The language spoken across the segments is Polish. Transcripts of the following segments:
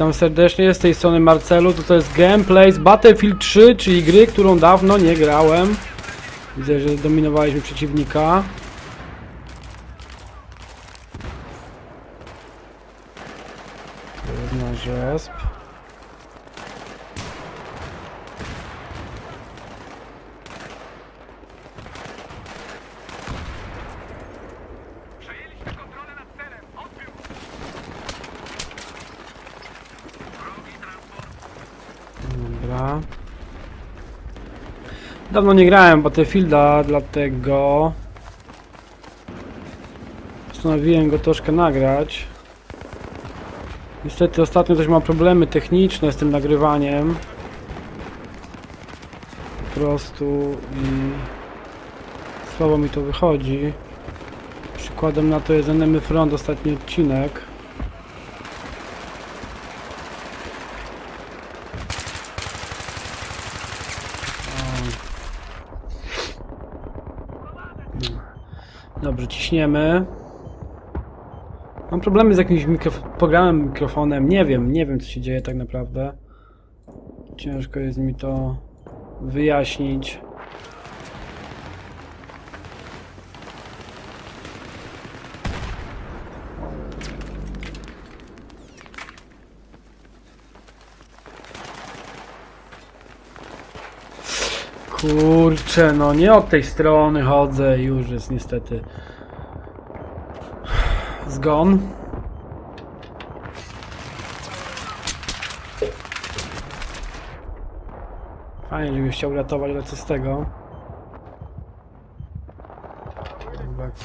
Witam serdecznie, z tej strony Marcelu, to, to jest gameplay z Battlefield 3, czyli gry, którą dawno nie grałem. Widzę, że dominowaliśmy przeciwnika. To jest. Dawno nie grałem Battlefielda, dlatego postanowiłem go troszkę nagrać. Niestety ostatnio też mam problemy techniczne z tym nagrywaniem. Po prostu i słabo mi to wychodzi. Przykładem na to jest Enemy Front, ostatni odcinek. Dobrze, ciśniemy. Mam problemy z jakimś mikrof programem, mikrofonem. Nie wiem, nie wiem co się dzieje tak naprawdę. Ciężko jest mi to wyjaśnić. Kurczę, no nie od tej strony chodzę, już jest niestety zgon. Fajnie, żebym chciał ratować, ale co z tego?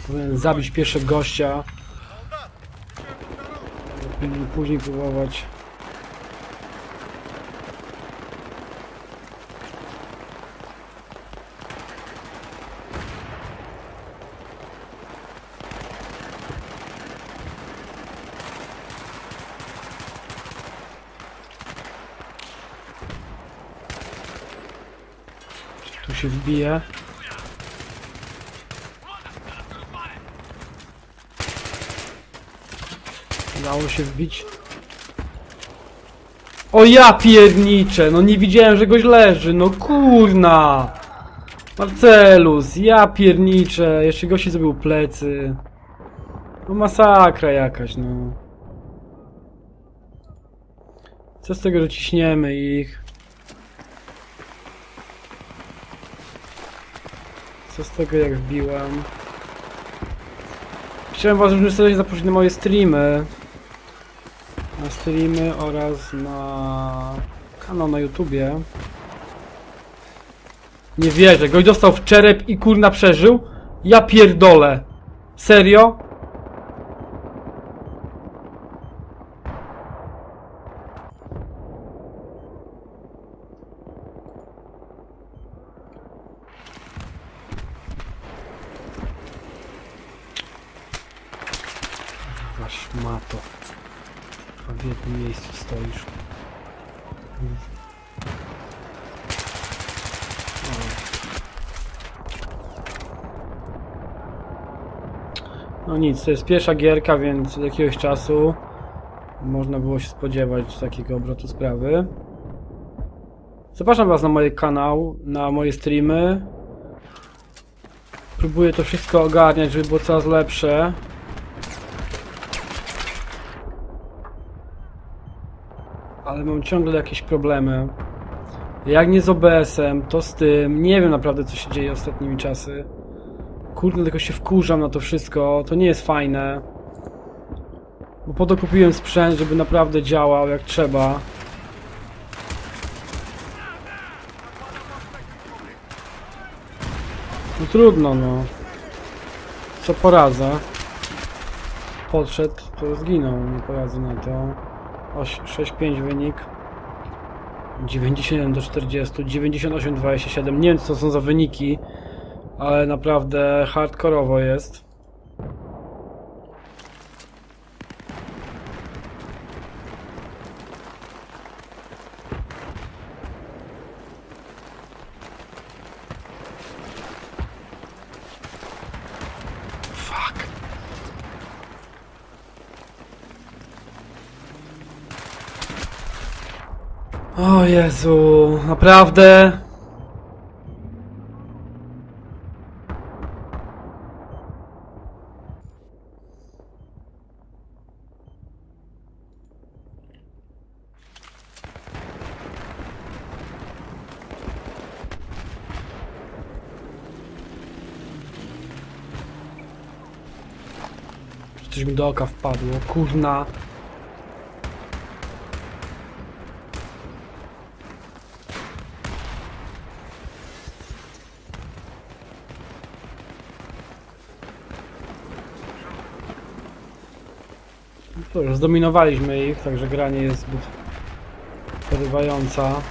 Powinien zabić pierwszego gościa. Później próbować. Się wbije. Udało się wbić. O ja pierniczę, no nie widziałem, że goś leży, no kurna! Marcelus, ja pierniczę, jeszcze gości zrobił plecy. No masakra jakaś, no. Co z tego, że ciśniemy ich? Co z tego jak wbiłem? Chciałem was już serdecznie zaprosić na moje streamy. Na streamy oraz na kanał na YouTubie. Nie wierzę, goś dostał w czerep i kurna przeżył? Ja pierdolę. Serio? Wasz mato. A w jednym miejscu stoisz. O. No nic, to jest pierwsza gierka, więc od jakiegoś czasu można było się spodziewać takiego obrotu sprawy. Zapraszam Was na mój kanał, na moje streamy. Próbuję to wszystko ogarniać, żeby było coraz lepsze. Ale mam ciągle jakieś problemy. Jak nie z OBS-em, to z tym. Nie wiem naprawdę, co się dzieje ostatnimi czasy. Kurde, tylko się wkurzam na to wszystko. To nie jest fajne. Bo po to kupiłem sprzęt, żeby naprawdę działał jak trzeba. No trudno, no. Co poradzę? Podszedł, to zginął. Nie poradzę na to. 6-5 wynik. 91 do 40, 98 27. Nie wiem co to są za wyniki, ale naprawdę hardkorowo jest. O Jezu, naprawdę? Coś mi do oka wpadło, kurna. Zdominowaliśmy ich, także gra nie jest zbyt porywająca.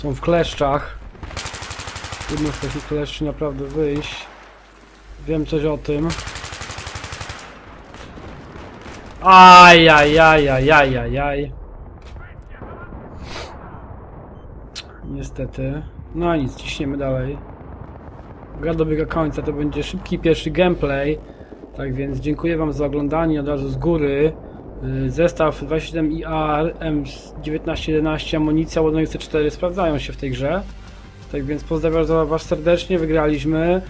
Są w kleszczach. Trudno z takich kleszczy naprawdę wyjść. Wiem coś o tym. Ajajajajajajaj. Niestety. No nic, ciśniemy dalej. Gra dobiega końca, to będzie szybki pierwszy gameplay. Tak więc dziękuję Wam za oglądanie od razu z góry. Y, Zestaw 27IR M1911 amunicja ładunek C4 sprawdzają się w tej grze. Tak więc pozdrawiam Was serdecznie, wygraliśmy.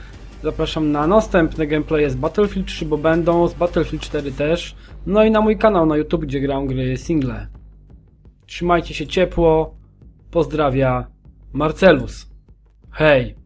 Zapraszam na następne gameplaye z Battlefield 3, bo będą z Battlefield 4 też. No i na mój kanał na YouTube, gdzie gram gry single. Trzymajcie się ciepło. Pozdrawia Marcelus. Hej!